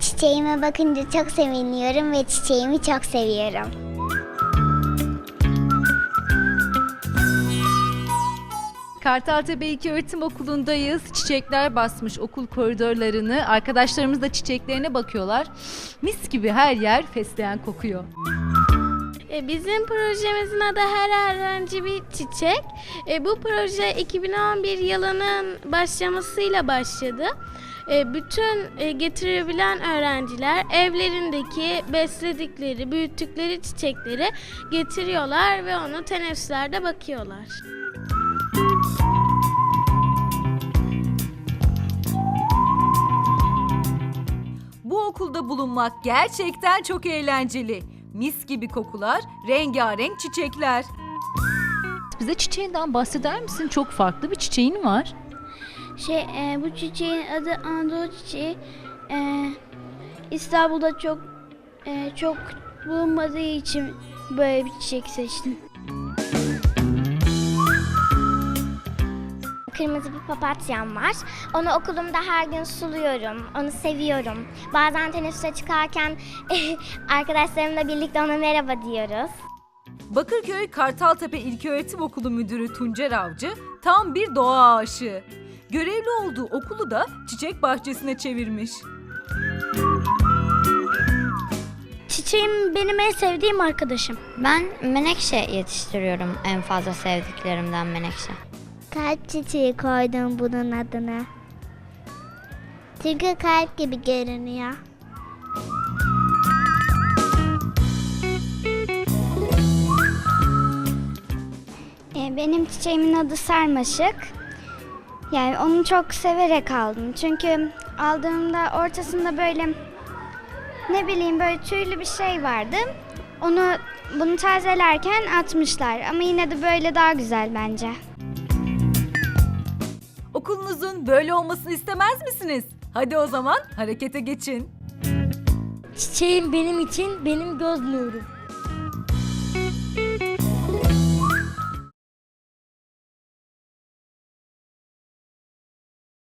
Çiçeğime bakınca çok seviniyorum ve çiçeğimi çok seviyorum. Kartaltepe İlköğretim Okulu'ndayız. Çiçekler basmış okul koridorlarını. Arkadaşlarımız da çiçeklerine bakıyorlar. Mis gibi her yer fesleğen kokuyor. E, Bizim projemizin adı Her Öğrenci Bir Çiçek. E, Bu proje 2011 yılının başlamasıyla başladı. E, Bütün getirebilen öğrenciler evlerindeki besledikleri, büyüttükleri çiçekleri getiriyorlar ve onu teneffüslerde bakıyorlar. Bu okulda bulunmak gerçekten çok eğlenceli. Mis gibi kokular, rengarenk çiçekler. Bize çiçeğinden bahseder misin? Çok farklı bir çiçeğin var. Şey, e, bu çiçeğin adı Anadolu çiçeği. E, İstanbul'da çok e, çok bulunmadığı için böyle bir çiçek seçtim. Kırmızı bir papatyam var. Onu okulumda her gün suluyorum. Onu seviyorum. Bazen teneffüse çıkarken arkadaşlarımla birlikte ona merhaba diyoruz. Bakırköy Kartaltepe İlköğretim Okulu Müdürü Tuncer Avcı tam bir doğa aşığı. Görevli olduğu okulu da çiçek bahçesine çevirmiş. Çiçeğim benim en sevdiğim arkadaşım. Ben menekşe yetiştiriyorum en fazla sevdiklerimden menekşe. Kalp çiçeği koydum bunun adına. Çünkü kalp gibi görünüyor. E, benim çiçeğimin adı Sarmaşık. Yani onu çok severek aldım. Çünkü aldığımda ortasında böyle ne bileyim böyle tüylü bir şey vardı. Onu bunu tazelerken atmışlar ama yine de böyle daha güzel bence. Okulunuzun böyle olmasını istemez misiniz? Hadi o zaman harekete geçin. Çiçeğim benim için benim göz nurum.